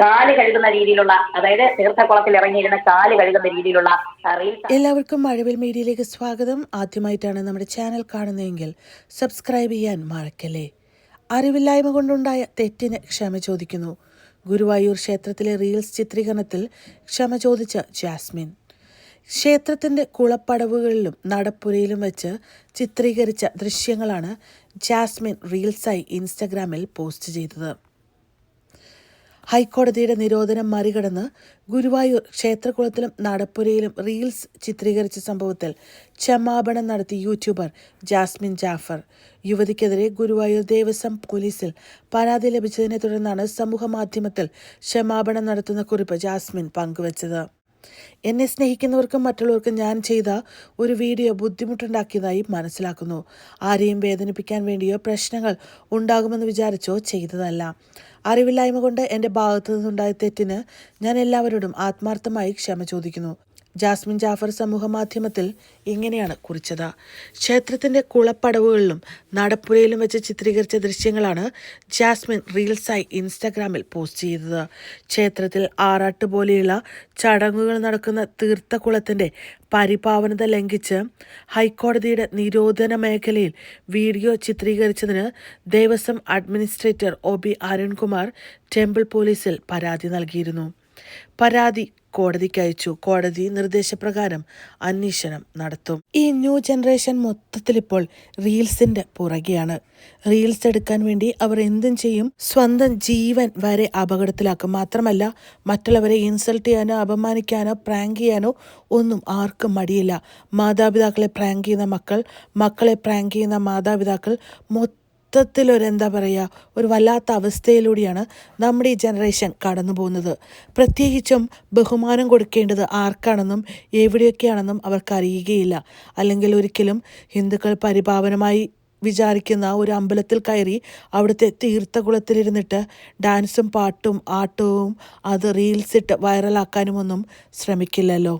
കാൽ കഴുകുന്ന രീതിയിലുള്ള അതായത് തീർത്ഥക്കുളത്തിൽ ഇറങ്ങിയിരുന്ന കാൽ കഴുകുന്ന രീതിയിലുള്ള റീൽസ് എല്ലാവർക്കും മഴവിൽ മീഡിയയിലേക്ക് സ്വാഗതം. ആദ്യമായിട്ടാണ് നമ്മുടെ ചാനൽ കാണുന്നതെങ്കിൽ സബ്സ്ക്രൈബ് ചെയ്യാൻ മറക്കല്ലേ. അറിവില്ലായ്മ കൊണ്ടുണ്ടായ തെറ്റിന് ക്ഷമ ചോദിക്കുന്നു. ഗുരുവായൂർ ക്ഷേത്രത്തിലെ റീൽസ് ചിത്രീകരണത്തിൽ ക്ഷമ ചോദിച്ച ജാസ്മിൻ. ക്ഷേത്രത്തിന്റെ കുളപ്പടവുകളിലും നടപ്പുരയിലും വെച്ച് ചിത്രീകരിച്ച ദൃശ്യങ്ങളാണ് ജാസ്മിൻ റീൽസായി ഇൻസ്റ്റഗ്രാമിൽ പോസ്റ്റ് ചെയ്തത്. ഹൈക്കോടതിയുടെ നിരോധനം മറികടന്ന് ഗുരുവായൂർ ക്ഷേത്രകുളത്തിലും നടപ്പുരയിലും റീൽസ് ചിത്രീകരിച്ച സംഭവത്തിൽ ക്ഷമാപണം നടത്തി യൂട്യൂബർ ജാസ്മിൻ ജാഫർ. യുവതിക്കെതിരെ ഗുരുവായൂർ ദേവസ്വം പോലീസിൽ പരാതി ലഭിച്ചതിനെ തുടർന്നാണ് സമൂഹമാധ്യമത്തിൽ ക്ഷമാപണം നടത്തുന്ന കുറിപ്പ് ജാസ്മിൻ പങ്കുവച്ചത്. എന്നെ സ്നേഹിക്കുന്നവർക്കും മറ്റുള്ളവർക്കും ഞാൻ ചെയ്ത ഒരു വീഡിയോ ബുദ്ധിമുട്ടുണ്ടാക്കിയതായി മനസ്സിലാക്കുന്നു. ആരെയും വേദനിപ്പിക്കാൻ വേണ്ടിയോ പ്രശ്നങ്ങൾ ഉണ്ടാകുമെന്ന് വിചാരിച്ചോ ചെയ്തതല്ല. അറിവില്ലായ്മ കൊണ്ട് എന്റെ ഭാഗത്തു നിന്നുണ്ടായ തെറ്റിന് ഞാൻ എല്ലാവരോടും ആത്മാർത്ഥമായി ക്ഷമ ചോദിക്കുന്നു. ജാസ്മിൻ ജാഫർ സമൂഹമാധ്യമത്തിൽ ഇങ്ങനെയാണ് കുറിച്ചത്. ക്ഷേത്രത്തിന്റെ കുളപ്പടവുകളിലും നടപ്പുരയിലും വെച്ച് ചിത്രീകരിച്ച ദൃശ്യങ്ങളാണ് ജാസ്മിൻ റീൽസായി ഇൻസ്റ്റാഗ്രാമിൽ പോസ്റ്റ് ചെയ്തത്. ക്ഷേത്രത്തിൽ ആറാട്ട് പോലെയുള്ള ചടങ്ങുകൾ നടക്കുന്ന തീർത്ഥകുളത്തിന്റെ പരിപാവനത ലംഘിച്ച് ഹൈക്കോടതിയുടെ നിരോധന മേഖലയിൽ video ചിത്രീകരിച്ചതിന് Devaswom administrator O B Arunkumar temple പോലീസിൽ പരാതി നൽകിയിരുന്നു. പരാതി കോടതിക്ക് അയച്ചു. കോടതി നിർദ്ദേശപ്രകാരം അന്വേഷണം നടത്തും. ഈ ന്യൂ ജനറേഷൻ മൊത്തത്തിൽ ഇപ്പോൾ റീൽസിന്റെ പുറകെയാണ്. റീൽസ് എടുക്കാൻ വേണ്ടി അവർ എന്തും ചെയ്യും. സ്വന്തം ജീവൻ വരെ അപകടത്തിലാക്കും. മാത്രമല്ല മറ്റുള്ളവരെ ഇൻസൾട്ട് ചെയ്യാനോ അപമാനിക്കാനോ പ്രാങ്ക് ചെയ്യാനോ ഒന്നും ആർക്കും മടിയില്ല. മാതാപിതാക്കളെ പ്രാങ്ക് ചെയ്യുന്ന മക്കൾ മക്കളെ പ്രാങ്ക് ചെയ്യുന്ന മാതാപിതാക്കൾ മൊത്തം മൊത്തത്തിലൊരു എന്താ പറയുക ഒരു വല്ലാത്ത അവസ്ഥയിലൂടെയാണ് നമ്മുടെ ഈ ജനറേഷൻ കടന്നു പോകുന്നത് പ്രത്യേകിച്ചും ബഹുമാനം കൊടുക്കേണ്ടത് ആർക്കാണെന്നും എവിടെയൊക്കെയാണെന്നും അവർക്കറിയുകയില്ല. അല്ലെങ്കിൽ ഒരിക്കലും ഹിന്ദുക്കൾ പരിപാവനമായി വിചാരിക്കുന്ന ഒരു അമ്പലത്തിൽ കയറി അവിടുത്തെ തീർത്ഥകുളത്തിലിരുന്നിട്ട് ഡാൻസും പാട്ടും ആട്ടവും അത് റീൽസിട്ട് വൈറലാക്കാനുമൊന്നും ശ്രമിക്കില്ലല്ലോ.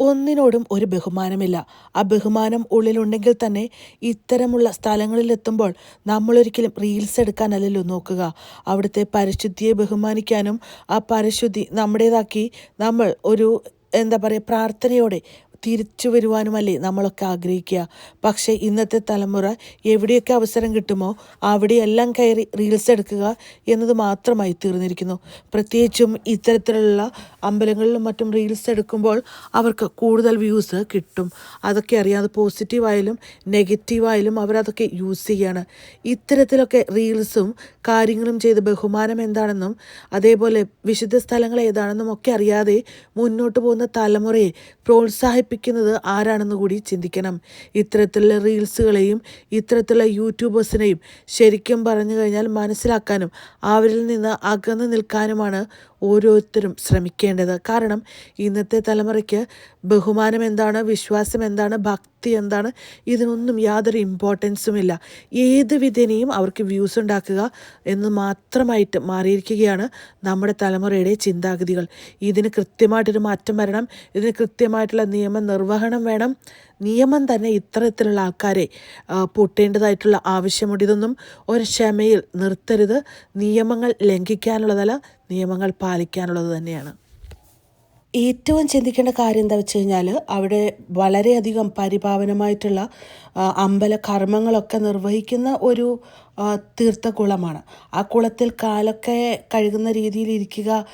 ഒന്നിനോടും ഒരു ബഹുമാനമില്ല. ആ ബഹുമാനം ഉള്ളിലുണ്ടെങ്കിൽ തന്നെ ഇത്തരമുള്ള സ്ഥലങ്ങളിലെത്തുമ്പോൾ നമ്മളൊരിക്കലും റീൽസ് എടുക്കാനല്ലല്ലോ നോക്കുക. അവിടുത്തെ പരിശുദ്ധിയെ ബഹുമാനിക്കാനും ആ പരിശുദ്ധി നമ്മുടേതാക്കി നമ്മൾ ഒരു എന്താ പറയുക പ്രാർത്ഥനയോടെ തിരിച്ചു വരുവാനുമല്ലേ നമ്മളൊക്കെ ആഗ്രഹിക്കുക. പക്ഷേ ഇന്നത്തെ തലമുറ എവിടെയൊക്കെ അവസരം കിട്ടുമോ അവിടെയെല്ലാം കയറി റീൽസ് എടുക്കുക എന്നത് മാത്രമായി തീർന്നിരിക്കുന്നു. പ്രത്യേകിച്ചും ഇത്തരത്തിലുള്ള അമ്പലങ്ങളിലും മറ്റും റീൽസ് എടുക്കുമ്പോൾ അവർക്ക് കൂടുതൽ വ്യൂസ് കിട്ടും. അതൊക്കെ അറിയാതെ പോസിറ്റീവായാലും നെഗറ്റീവായാലും അവരതൊക്കെ യൂസ് ചെയ്യാണ്. ഇത്തരത്തിലൊക്കെ റീൽസും കാര്യങ്ങളും ചെയ്ത് ബഹുമാനം എന്താണെന്നും അതേപോലെ വിശുദ്ധ സ്ഥലങ്ങൾ ഏതാണെന്നും ഒക്കെ അറിയാതെ മുന്നോട്ട് പോകുന്ന തലമുറയെ പ്രോത്സാഹിപ്പിക്കുന്നത് ആരാണെന്ന് കൂടി ചിന്തിക്കണം. ഇത്തരത്തിലുള്ള റീൽസുകളെയും ഇത്തരത്തിലുള്ള യൂട്യൂബേഴ്സിനെയും ശരിക്കും പറഞ്ഞു കഴിഞ്ഞാൽ മനസ്സിലാക്കാനും അവരിൽ നിന്ന് അകന്നു നിൽക്കാനുമാണ് ഓരോരുത്തരും ശ്രമിക്കേണ്ടത്. കാരണം ഇന്നത്തെ തലമുറയ്ക്ക് ബഹുമാനം എന്താണ് വിശ്വാസം എന്താണ് ഭക്തി എന്താണ് ഇതിനൊന്നും യാതൊരു ഇമ്പോർട്ടൻസും ഇല്ല. ഏത് വിധേനയും അവർക്ക് വ്യൂസ് ഉണ്ടാക്കുക എന്ന് മാത്രമായിട്ട് മാറിയിരിക്കുകയാണ് നമ്മുടെ തലമുറയുടെ ചിന്താഗതികൾ. ഇതിന് കൃത്യമായിട്ടൊരു മാറ്റം വരണം ഇതിന് കൃത്യമായിട്ടുള്ള നിയമ നിർവഹണം വേണം നിയമം തന്നെ ഇത്തരത്തിലുള്ള ആൾക്കാരെ പൂട്ടേണ്ടതായിട്ടുള്ള ആവശ്യമുണ്ട്. ഇതൊന്നും ഒരു ക്ഷമയിൽ നിർത്തരുത്. നിയമങ്ങൾ ലംഘിക്കാനുള്ളതല്ല നിയമങ്ങൾ പാലിക്കാനുള്ളത് തന്നെയാണ്. ഏറ്റവും ചിന്തിക്കേണ്ട കാര്യം എന്താ വെച്ച് കഴിഞ്ഞാൽ അവിടെ വളരെയധികം പരിപാവനമായിട്ടുള്ള അമ്പല കർമ്മങ്ങളൊക്കെ നിർവഹിക്കുന്ന ഒരു തീർത്ഥകുളമാണ്. ആ കുളത്തിൽ കാലൊക്കെ കഴുകുന്ന രീതിയിൽ ഇരിക്കുക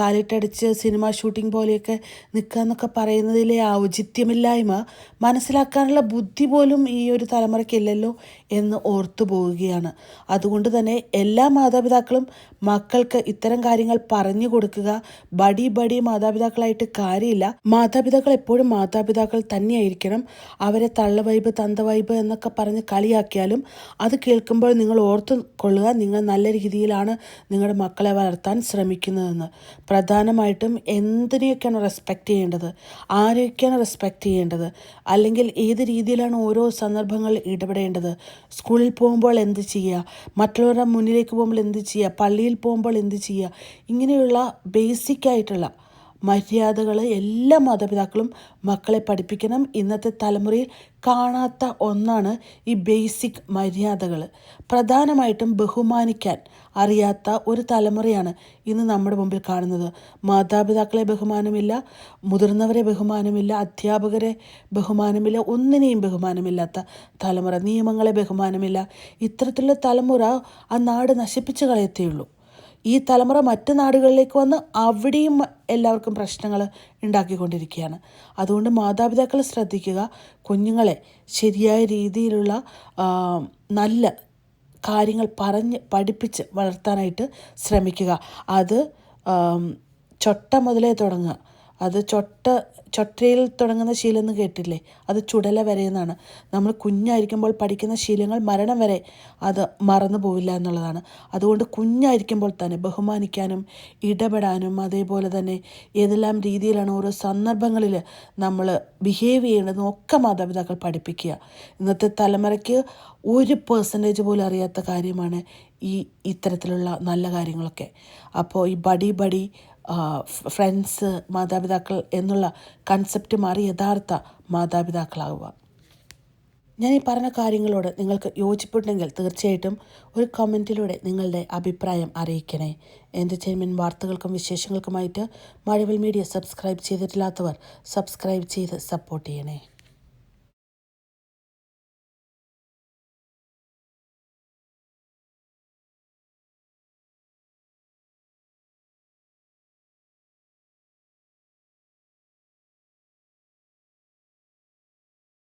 കാലിട്ടടിച്ച് സിനിമ ഷൂട്ടിംഗ് പോലെയൊക്കെ നിൽക്കുക എന്നൊക്കെ പറയുന്നതിലെ ഔചിത്യമില്ലായ്മ മനസ്സിലാക്കാനുള്ള ബുദ്ധി പോലും ഈ ഒരു തലമുറയ്ക്കില്ലല്ലോ എന്ന് ഓർത്തു പോവുകയാണ്. അതുകൊണ്ട് തന്നെ എല്ലാ മാതാപിതാക്കളും മക്കൾക്ക് ഇത്തരം കാര്യങ്ങൾ പറഞ്ഞു കൊടുക്കുക. ബടി ബടി മാതാപിതാക്കളായിട്ട് കാര്യമില്ല. മാതാപിതാക്കൾ എപ്പോഴും മാതാപിതാക്കൾ തന്നെയായിരിക്കണം. അവരെ തള്ളവൈബ് തന്ത വൈബ് എന്നൊക്കെ പറഞ്ഞ് കളിയാക്കിയാലും അത് കേൾക്കുമ്പോൾ നിങ്ങൾ ഓർത്തു കൊള്ളുക നിങ്ങൾ നല്ല രീതിയിലാണ് നിങ്ങളുടെ മക്കളെ വളർത്താൻ ശ്രമിക്കുന്നതെന്ന്. പ്രധാനമായിട്ടും എന്തിനെയൊക്കെയാണ് റെസ്പെക്റ്റ് ചെയ്യേണ്ടത്? ആരെയൊക്കെയാണ് റെസ്പെക്റ്റ് ചെയ്യേണ്ടത്? അല്ലെങ്കിൽ ഏത് രീതിയിലാണ് ഓരോ സന്ദർഭങ്ങളിൽ ഇടപെടേണ്ടത്? സ്കൂളിൽ പോകുമ്പോൾ എന്ത് ചെയ്യുക? മറ്റുള്ളവരുടെ മുന്നിലേക്ക് പോകുമ്പോൾ എന്ത് ചെയ്യുക? പള്ളിയിൽ പോകുമ്പോൾ എന്ത് ചെയ്യുക? ഇങ്ങനെയുള്ള ബേസിക് ആയിട്ടുള്ള മര്യാദകൾ എല്ലാ മാതാപിതാക്കളും മക്കളെ പഠിപ്പിക്കണം. ഇന്നത്തെ തലമുറയിൽ കാണാത്ത ഒന്നാണ് ഈ ബേസിക് മര്യാദകൾ പ്രധാനമായിട്ടും ബഹുമാനിക്കാൻ അറിയാത്ത ഒരു തലമുറയാണ് ഇന്ന് നമ്മുടെ മുമ്പിൽ കാണുന്നത്. മാതാപിതാക്കളെ ബഹുമാനമില്ല മുതിർന്നവരെ ബഹുമാനമില്ല അധ്യാപകരെ ബഹുമാനമില്ല ഒന്നിനെയും ബഹുമാനമില്ലാത്ത തലമുറ നിയമങ്ങളെ ബഹുമാനമില്ല. ഇത്തരത്തിലുള്ള തലമുറ ആ നാട് നശിപ്പിച്ചു കളയത്തേയുള്ളൂ ഈ തലമുറ മറ്റു നാടുകളിലേക്ക് വന്ന് അവിടെയും എല്ലാവർക്കും പ്രശ്നങ്ങൾ ഉണ്ടാക്കിക്കൊണ്ടിരിക്കുകയാണ്. അതുകൊണ്ട് മാതാപിതാക്കൾ ശ്രദ്ധിക്കുക. കുഞ്ഞുങ്ങളെ ശരിയായ രീതിയിലുള്ള നല്ല കാര്യങ്ങൾ പറഞ്ഞ് പഠിപ്പിച്ച് വളർത്താനായിട്ട് ശ്രമിക്കുക. അത് ചൊട്ട മുതലേ തുടങ്ങുക. അത് ചൊട്ട ചൊട്ടയിൽ തുടങ്ങുന്ന ശീലം എന്ന് കേട്ടില്ലേ? അത് ചുടല വരെ എന്നാണ്. നമ്മൾ കുഞ്ഞായിരിക്കുമ്പോൾ പഠിക്കുന്ന ശീലങ്ങൾ മരണം വരെ അത് മറന്നു പോവില്ല എന്നുള്ളതാണ്. അതുകൊണ്ട് കുഞ്ഞായിരിക്കുമ്പോൾ തന്നെ ബഹുമാനിക്കാനും ഇടപെടാനും അതേപോലെ തന്നെ ഏതെല്ലാം രീതിയിലാണ് ഓരോ സന്ദർഭങ്ങളിൽ നമ്മൾ ബിഹേവ് ചെയ്യേണ്ടതെന്നും ഒക്കെ മാതാപിതാക്കൾ പഠിപ്പിക്കുക. ഇന്നത്തെ തലമുറയ്ക്ക് ഒരു പേഴ്സന്റേജ് പോലും അറിയാത്ത കാര്യമാണ് ഈ ഇത്തരത്തിലുള്ള നല്ല കാര്യങ്ങളൊക്കെ. അപ്പോൾ ഈ ബഡി ബഡി ഫ്രണ്ട്സ് മാതാപിതാക്കൾ എന്നുള്ള കൺസെപ്റ്റ് മാറി യഥാർത്ഥ മാതാപിതാക്കളാവുക. ഞാൻ ഈ പറഞ്ഞ കാര്യങ്ങളോട് നിങ്ങൾക്ക് യോജിപ്പുണ്ടെങ്കിൽ തീർച്ചയായിട്ടും ഒരു കമന്റിലൂടെ നിങ്ങളുടെ അഭിപ്രായം അറിയിക്കണേ. എന്റർടൈൻമെന്റ് വാർത്തകൾക്കും വിശേഷങ്ങൾക്കുമായിട്ട് മഴവിൽ മീഡിയ സബ്സ്ക്രൈബ് ചെയ്തിട്ടില്ലാത്തവർ സബ്സ്ക്രൈബ് ചെയ്ത് സപ്പോർട്ട് ചെയ്യണേ.